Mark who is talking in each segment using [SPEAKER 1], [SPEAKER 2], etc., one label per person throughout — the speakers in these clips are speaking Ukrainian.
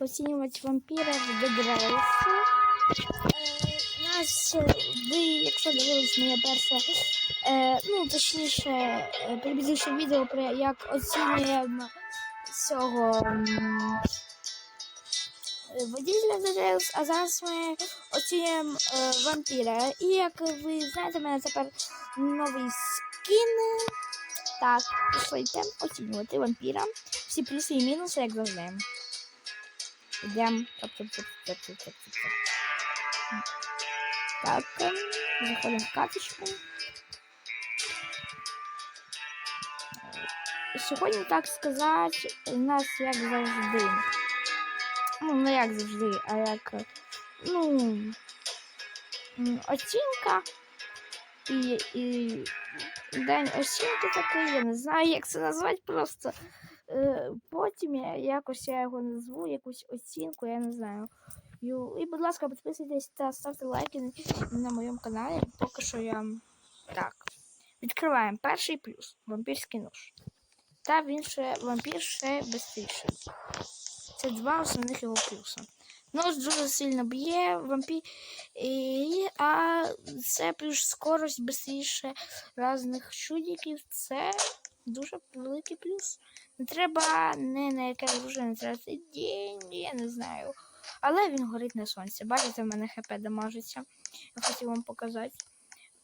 [SPEAKER 1] оцінювати вампіра в Race. Е, Нас, е, ви, якщо дивились моє перше, е, ну, точніше, е, предыдущее відео про як оцінюємо цього е, водителя Dead а зараз ми оцінюємо е, вампіра. І як ви знаєте, в мене тепер новий скін. Так, пішли йдемо оцінювати вампіра. Всі плюси і мінуси, як завжди. Топ. Так, ем, заходимо в каточку. Сьогодні, так сказати, у нас як завжди. Ну, не як завжди, а як, ну, оцінка. І, і день оцінки такий, я не знаю, як це назвати просто. Е, Потім я якось я його назву, якусь оцінку, я не знаю. І, будь ласка, підписуйтесь та ставте лайки на- моєму каналі. Поки що я. Так. Відкриваємо перший плюс вампірський нож. Та він ще вампір ще швидше. Це два основних його плюси. Нож дуже сильно б'є, вампір. І, а це плюс скорость швидше різних чудиків. Це дуже великий плюс. Треба не на яке оружие, треба деньги, я не знаю. Але він горить на сонці. Бачите, в мене хп дамажиться. Я хотів вам показати.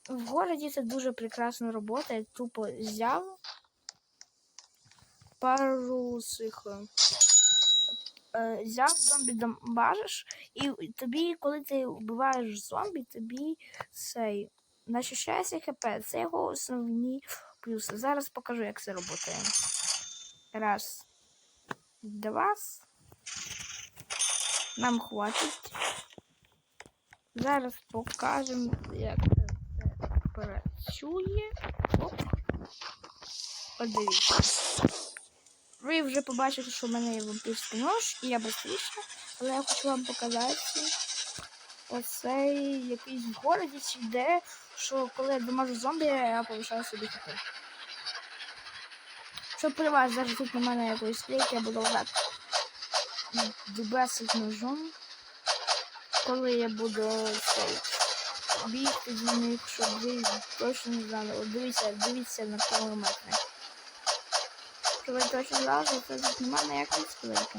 [SPEAKER 1] В городі це дуже прекрасна робота. Я тупо взяв пару цих. е, Взяв зомбі дамажиш, і тобі, коли ти вбиваєш зомбі, тобі цей начищається хп. Це його основні плюси. Зараз покажу, як це працює. Раз, два. Нам хватить. Зараз покажемо, як це працює. Оп. Подивіться. Ви вже побачите, що в мене є вампірський нож, і я швидше, але я хочу вам показати оцей якийсь в городі чи де, що коли я дамажу зомбі, я повишаю собі хп. Щоб при вас зараз тут на мене якоїсь стрійки, я буду лежати дубесить ножом, коли я буду бігти з них, щоб ви точно не знали. От дивіться, дивіться на кілометри. Щоб ви точно знали, що це тут немає ніякої склейки.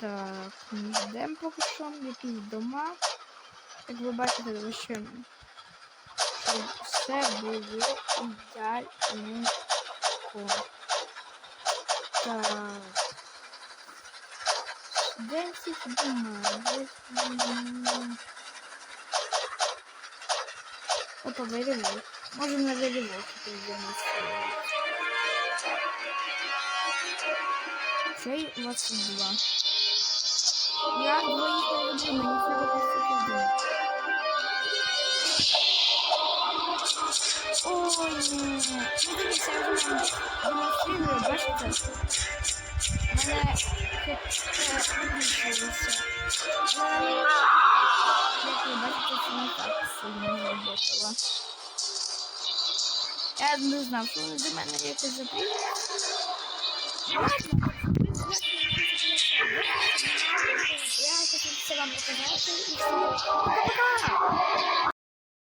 [SPEAKER 1] Так, ми йдемо поки що, якісь дома. Як ви бачите, лише щоб все було ідеально. Так. Де ці бумаги? Опа, вирівок. Можемо на вирівок прийдемо. Цей 22. Я двоїх не люблю, мені треба десь Ой. Ну, дивіться, я вже вам демонструю, бачите? Мене це вибачилося. Але, як ви бачите, це не так сильно зроботало. Я не знав, що вони до мене якось. Ладно. Я хотів це вам показати і все.